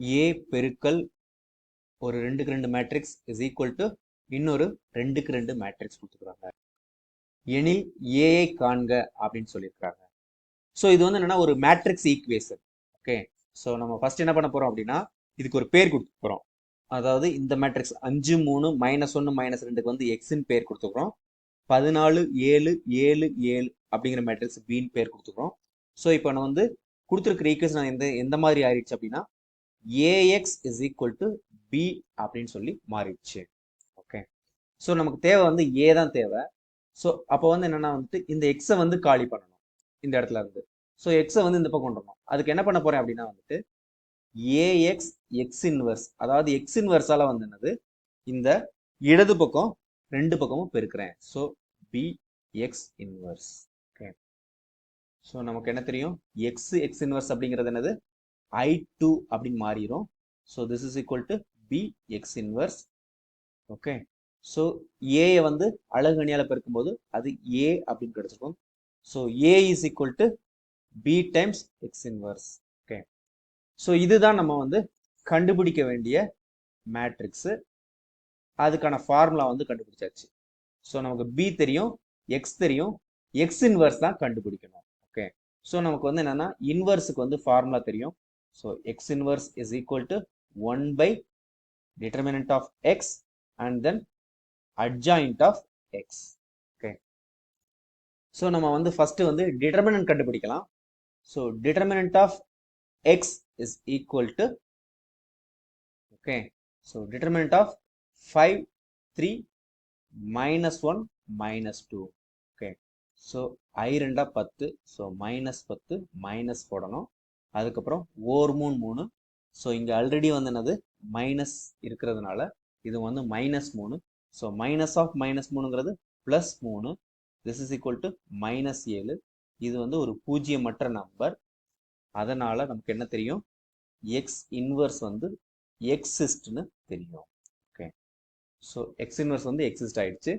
ஏ பெருக்கல் ஒரு ரெண்டுக்கு ரெண்டு மேட்ரிக்ஸ் இஸ் ஈக்குவல் டு இன்னொரு ரெண்டுக்கு ரெண்டு மேட்ரிக்ஸ் கொடுத்துருக்காங்க. எனில் ஏஐ காண்க அப்படின்னு சொல்லியிருக்காங்க. ஸோ இது வந்து என்னன்னா ஒரு மேட்ரிக்ஸ் ஈக்குவேஷன் ஓகே ஸோ நம்ம ஃபர்ஸ்ட் என்ன பண்ண போறோம் அப்படின்னா இதுக்கு ஒரு பேர் கொடுத்து போகிறோம் அதாவது இந்த மேட்ரிக்ஸ் அஞ்சு மூணு மைனஸ் ஒன்று மைனஸ் ரெண்டுக்கு வந்து எக்ஸின் பேர் கொடுத்துக்கிறோம் பதினாலு ஏழு ஏழு ஏழு அப்படிங்கிற மேட்ரிக்ஸ் பின்னு பேர் கொடுத்துக்கிறோம் ஸோ இப்போ நான் வந்து கொடுத்துருக்கிற ஈக்குவேஷன் எந்த எந்த மாதிரி ஆயிடுச்சு அப்படின்னா A X is equal to B அப்படின்னு சொல்லி மாறிடுச்சு. ஓகே ஸோ நமக்கு தேவை வந்து ஏ தான் தேவை. ஸோ அப்போ வந்து என்னென்னா வந்துட்டு இந்த எக்ஸை வந்து காலி பண்ணணும். இந்த இடத்துல இருந்து. ஸோ எக்ஸை வந்து இந்த பக்கம் கொண்டு வரணும் அதுக்கு என்ன பண்ண போகிறேன் அப்படின்னா வந்துட்டு ஏஎக்ஸ் எக்ஸ் இன்வர்ஸ் அதாவது எக்ஸ் இன்வர்ஸால் வந்து என்னது? இந்த இடது பக்கம் ரெண்டு பக்கமும் பெருக்கிறேன். So B X inverse okay so நமக்கு என்ன தெரியும்? எக்ஸ் எக்ஸ் இன்வர்ஸ் அப்படிங்கிறது என்னது? ஐ டூ அப்படின்னு மாறிடும் so this is equal to B X inverse okay so ஏயை வந்து அழகணியால பெருக்கும்போது அது ஏ அப்படின்னு கிடைச்சிருக்கும் so A is equal to B times X inverse okay so இதுதான் நம்ம வந்து கண்டுபிடிக்க வேண்டிய மேட்ரிக்ஸு அதுக்கான ஃபார்முலா வந்து கண்டுபிடிச்சாச்சு. ஸோ நமக்கு பி தெரியும் எக்ஸ் தெரியும். எக்ஸ் இன்வர்ஸ் தான் கண்டுபிடிக்கணும். ஓகே ஸோ நமக்கு வந்து என்னன்னா இன்வர்ஸுக்கு வந்து ஃபார்முலா தெரியும். So X inverse is equal to one by determinant of X and then adjoint of X okay so நம்ம வந்து ஃபஸ்ட்டு வந்து டிட்டர்மினன்ட் கண்டுபிடிக்கலாம். So determinant of X is equal to okay so determinant of five three minus one minus two okay so ஐ ரெண்டா பத்து. So minus பத்து minus போடணும். அதுக்கப்புறம் ஓர் மூணு மூணு ஸோ இங்கே ஆல்ரெடி வந்து என்னது? மைனஸ் இருக்கிறதுனால இது வந்து மைனஸ் மூணு ஸோ மைனஸ் ஆஃப் மைனஸ் மூணுங்கிறது ப்ளஸ் மூணு this is equal to minus ஏழு. இது வந்து ஒரு பூஜ்ஜியமற்ற நம்பர் அதனால் நமக்கு என்ன தெரியும்? எக்ஸ் இன்வர்ஸ் வந்து எக்ஸிஸ்ட்னு தெரியும். ஓகே ஸோ எக்ஸ் இன்வர்ஸ் வந்து எக்ஸிஸ்ட் ஆயிடுச்சு.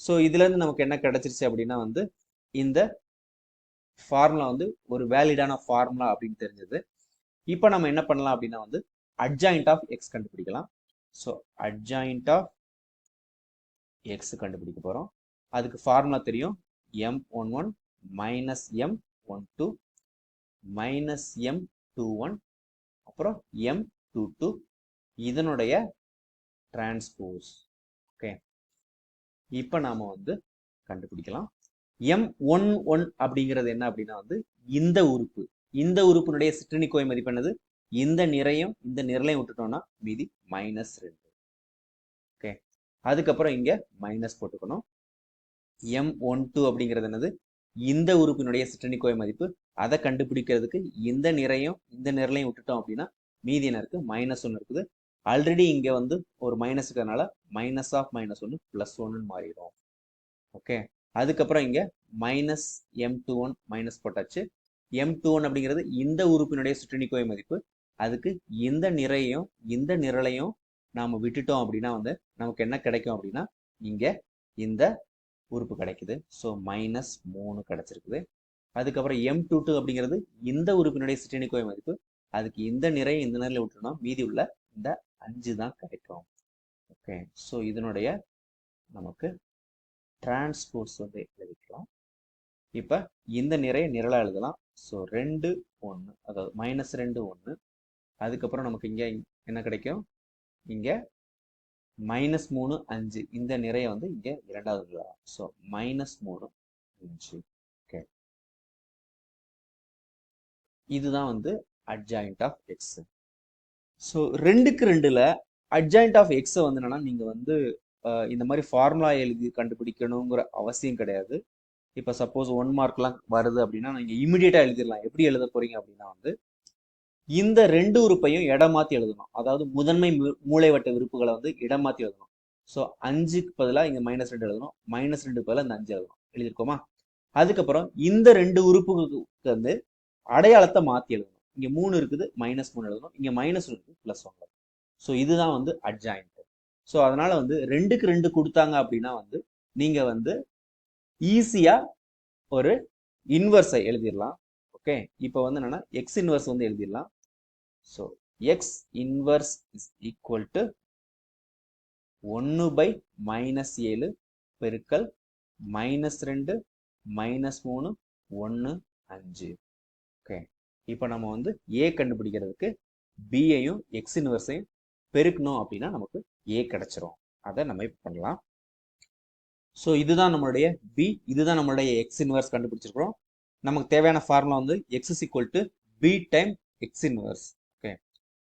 ஸோ இதுலேருந்து நமக்கு என்ன கிடச்சிருச்சு அப்படின்னா வந்து இந்த ஃபார்முலா வந்து ஒரு வேலிடான ஃபார்முலா அப்படின்னு தெரிஞ்சது. இப்போ நம்ம என்ன பண்ணலாம் அப்படின்னா வந்து அட்ஜாயிண்ட் ஆஃப் எக்ஸ் கண்டுபிடிக்கலாம். ஸோ அட்ஜாயிண்ட் ஆஃப் எக்ஸ் கண்டுபிடிக்க போகிறோம் அதுக்கு ஃபார்முலா தெரியும். M one one minus M one two minus M two one அப்புறம் எம் டூ டூ இதனுடைய டிரான்ஸ்போஸ் ஓகே இப்போ நாம் வந்து கண்டுபிடிக்கலாம். எம் ஒன் ஒன் அப்படிங்கிறது என்ன அப்படின்னா வந்து இந்த உறுப்பு. இந்த உறுப்பினுடைய சிற்றணிக்கோய் மதிப்பு என்னது? இந்த நிறையும் இந்த நிரலையும் விட்டுட்டோம்னா மீதி மைனஸ் ரெண்டு. ஓகே அதுக்கப்புறம் இங்க மைனஸ் போட்டுக்கணும். எம் ஒன் டூ அப்படிங்கிறது என்னது? இந்த உறுப்பினுடைய சிற்றணிக்கோய் மதிப்பு. அதை கண்டுபிடிக்கிறதுக்கு இந்த நிறையும் இந்த நிரலையும் விட்டுட்டோம் அப்படின்னா மீதி என்ன இருக்கு? மைனஸ் ஒன்று இருக்குது. ஆல்ரெடி இங்க வந்து ஒரு மைனஸ் இருக்கிறதுனால மைனஸ் ஆஃப் மைனஸ் ஒன்று பிளஸ் ஒன்னு மாறிடும். ஓகே அதுக்கப்புறம் இங்கே minus M two one minus போட்டாச்சு. எம் டூ ஒன் அப்படிங்கிறது இந்த உறுப்பினுடைய சுற்றணிக்கோய் மதிப்பு. அதுக்கு இந்த நிறையையும் இந்த நிரலையும் நாம் விட்டுட்டோம் அப்படின்னா வந்து நமக்கு என்ன கிடைக்கும் அப்படின்னா இங்கே இந்த உறுப்பு கிடைக்குது. ஸோ மைனஸ் மூணு கிடைச்சிருக்குது. அதுக்கப்புறம் எம் டூ டூ அப்படிங்கிறது இந்த உறுப்பினுடைய சிற்றணிக்கோய் மதிப்பு. அதுக்கு இந்த நிறை இந்த நிலையில விட்டுட்டோம்னா மீதி உள்ள இந்த அஞ்சு தான் கிடைக்கும். ஓகே ஸோ இதனுடைய நமக்கு டிரான்ஸ்போர்ட்ஸ் வந்து எழுதிக்கலாம். இப்போ இந்த நிறைய நிரலாக எழுதலாம். ஸோ ரெண்டு ஒன்று அதாவது மைனஸ் ரெண்டு ஒன்று அதுக்கப்புறம் நமக்கு இங்கே என்ன கிடைக்கும்? இங்கே மைனஸ் மூணு அஞ்சு. இந்த நிறைய வந்து இங்கே இரண்டாவது எழுதலாம் ஸோ மைனஸ் மூணு அஞ்சு. ஓகே இதுதான் வந்து அட்ஜாயிண்ட் ஆஃப் எக்ஸ் ஸோ ரெண்டுக்கு ரெண்டில் அட்ஜாயிண்ட் ஆஃப் எக்ஸை வந்து என்னன்னா நீங்கள் வந்து இந்த மாதிரி ஃபார்முலா எழுதி கண்டுபிடிக்கணுங்கிற அவசியம் கிடையாது. இப்போ சப்போஸ் ஒன் மார்க்லாம் வருது அப்படின்னா நீங்கள் இமிடியேட்டாக எழுதிடலாம். எப்படி எழுத போறீங்க அப்படின்னா வந்து இந்த ரெண்டு உறுப்பையும் இடம் எழுதணும். அதாவது முதன்மை மூளைவட்ட மூலைவட்ட உறுப்புகளை வந்து இடமாற்றி எழுதணும். ஸோ அஞ்சுக்கு பதிலாக இங்கே மைனஸ் ரெண்டு எழுதணும். மைனஸ் ரெண்டு பதிலாக இந்த அஞ்சு எழுதணும். எழுதியிருக்கோமா அதுக்கப்புறம் இந்த ரெண்டு உறுப்புகளுக்கு வந்து அடையாளத்தை மாற்றி எழுதணும். இங்கே மூணு இருக்குது மைனஸ் மூணு எழுதணும். இங்கே மைனஸ் இருக்குது ப்ளஸ் ஒன் ஸோ இதுதான் வந்து அட்ஜாயிண்ட் ஸோ அதனால வந்து ரெண்டுக்கு ரெண்டு கொடுத்தாங்க அப்படின்னா வந்து நீங்க வந்து ஈஸியா ஒரு இன்வர்ஸை எழுதிடலாம் ஓகே இப்போ வந்து என்னன்னா எக்ஸ் இன்வர்ஸ் வந்து எழுதிடலாம் so X inverse is equal to ஒன்று பை மைனஸ் ஏழு பெருக்கல் மைனஸ் ரெண்டு மைனஸ் மூணு ஒன்று அஞ்சு. ஓகே இப்போ நம்ம வந்து ஏ கண்டுபிடிக்கிறதுக்கு பியையும் எக்ஸ் இன்வர்ஸையும் பெருக்கணும் அப்படின்னா நமக்கு ஏ கிடைச்சிரும். அதை நம்ம இப்போ பண்ணலாம். ஸோ இதுதான் நம்மளுடைய பி இதுதான் நம்மளுடைய எக்ஸ் இன்வர்ஸ் கண்டுபிடிச்சிருக்கிறோம். நமக்கு தேவையான ஃபார்முலா வந்து X is equal to B time X inverse okay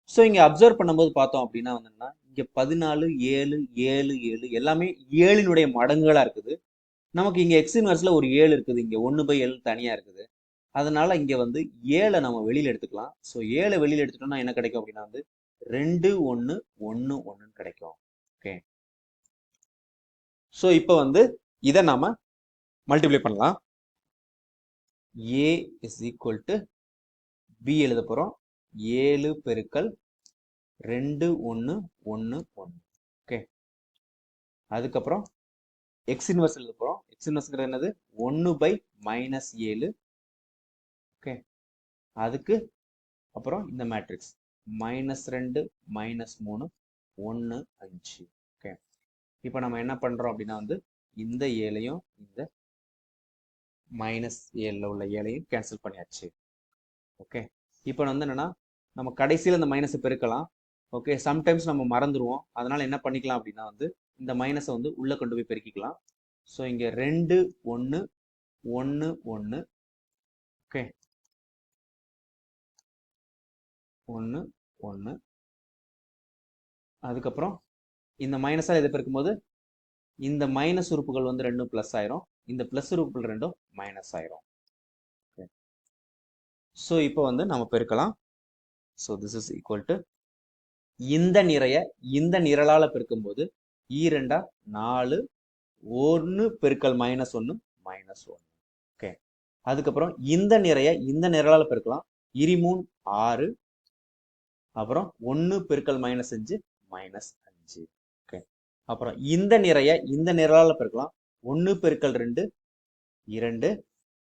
so இங்கே அப்சர்வ் பண்ணும்போது பார்த்தோம் அப்படின்னா வந்துன்னா இங்கே பதினாலு ஏழு ஏழு ஏழு எல்லாமே ஏழினுடைய மடங்குகளாக இருக்குது. நமக்கு இங்கே எக்ஸ் இன்வர்ஸில் ஒரு ஏழு இருக்குது. இங்கே ஒன்று பை ஏழு தனியாக இருக்குது. அதனால இங்கே வந்து ஏழை நம்ம வெளியில் எடுத்துக்கலாம். ஸோ ஏழை வெளியில் எடுத்துட்டோம்னா என்ன கிடைக்கும் அப்படின்னா வந்து ரெண்டு ஒன்று ஒன்று ஒன்றுன்னு கிடைக்கும். ஓகே ஸோ இப்போ வந்து இதை நாம மல்டிப்ளை பண்ணலாம். A is equal to B எழுத போகிறோம் ஏழு பெருக்கல் ரெண்டு ஒன்று ஒன்று ஒன்று ஓகே அதுக்கப்புறம் எக்ஸ் இன்வர்ஸ் எழுத போகிறோம் எக்ஸ் இன்வர்ஸ்ங்கிறது என்னது? ஒன்று பை மைனஸ் ஏழு. ஓகே அதுக்கு அப்புறம் இந்த மேட்ரிக்ஸ் மைனஸ் ரெண்டு மைனஸ் மூணு ஒன்று அஞ்சு ஓகே இப்போ நம்ம என்ன பண்ணுறோம் அப்படின்னா வந்து இந்த ஏழையும் இந்த மைனஸ் ஏழில் உள்ள ஏழையும் கேன்சல் பண்ணியாச்சு. ஓகே இப்போ வந்து என்னென்னா நம்ம கடைசியில் இந்த மைனஸை பெருக்கலாம் ஓகே சம்டைம்ஸ் நம்ம மறந்துடுவோம் அதனால் என்ன பண்ணிக்கலாம் அப்படின்னா வந்து இந்த மைனஸை வந்து உள்ளே கொண்டு போய் பெருக்கிக்கலாம். ஸோ இங்கே ரெண்டு ஒன்று ஒன்று ஒன்று ஒன்று ஒன்று அதுக்கப்புறம் இந்த மைனஸால் இதை பெருக்கும்போது இந்த மைனஸ் உறுப்புகள் வந்து ரெண்டும் ப்ளஸ் ஆயிரும். இந்த ப்ளஸ் உறுப்புகள் ரெண்டும் மைனஸ் ஆயிரும். ஓகே ஸோ இப்போ வந்து நம்ம பெருக்கலாம். So this is equal to இந்த நிறைய இந்த நிரலால் பெருக்கும்போது e ஈரெண்டா நாலு ஒன்று பெருக்கல் மைனஸ் ஒன்று மைனஸ் ஒன்று ஓகே அதுக்கப்புறம் இந்த நிறைய இந்த நிரலால் பெருக்கலாம். இரிமூன் ஆறு அப்புறம் ஒன்று பெருக்கல் மைனஸ் அஞ்சு மைனஸ் அஞ்சு. ஓகே அப்புறம் இந்த நிறைய இந்த நிரலால் பெருக்கலாம். ஒன்று பெருக்கல் ரெண்டு இரண்டு.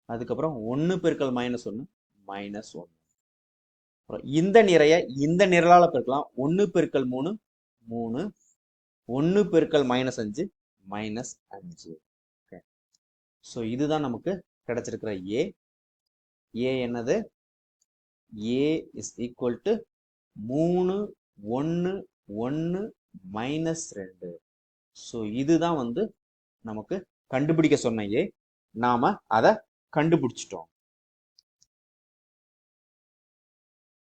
அதுக்கப்புறம் ஒன்று பெருக்கல் மைனஸ் ஒன்று மைனஸ் ஒன்று அப்புறம் இந்த நிறைய இந்த நிரலால் பெருக்கலாம். ஒன்று பெருக்கல் மூணு மூணு. ஒன்று பெருக்கல் மைனஸ் அஞ்சு மைனஸ் அஞ்சு. ஓகே ஸோ இதுதான் நமக்கு கிடைச்சிருக்கிற ஏ ஏ என்னது? ஏ இஸ் ஈக்குவல் டு மூணு ஒன்று ஒன்று மைனஸ் ரெண்டு. ஸோ இதுதான் வந்து நமக்கு கண்டுபிடிக்க சொன்னையே நாம் அதை கண்டுபிடிச்சிட்டோம்.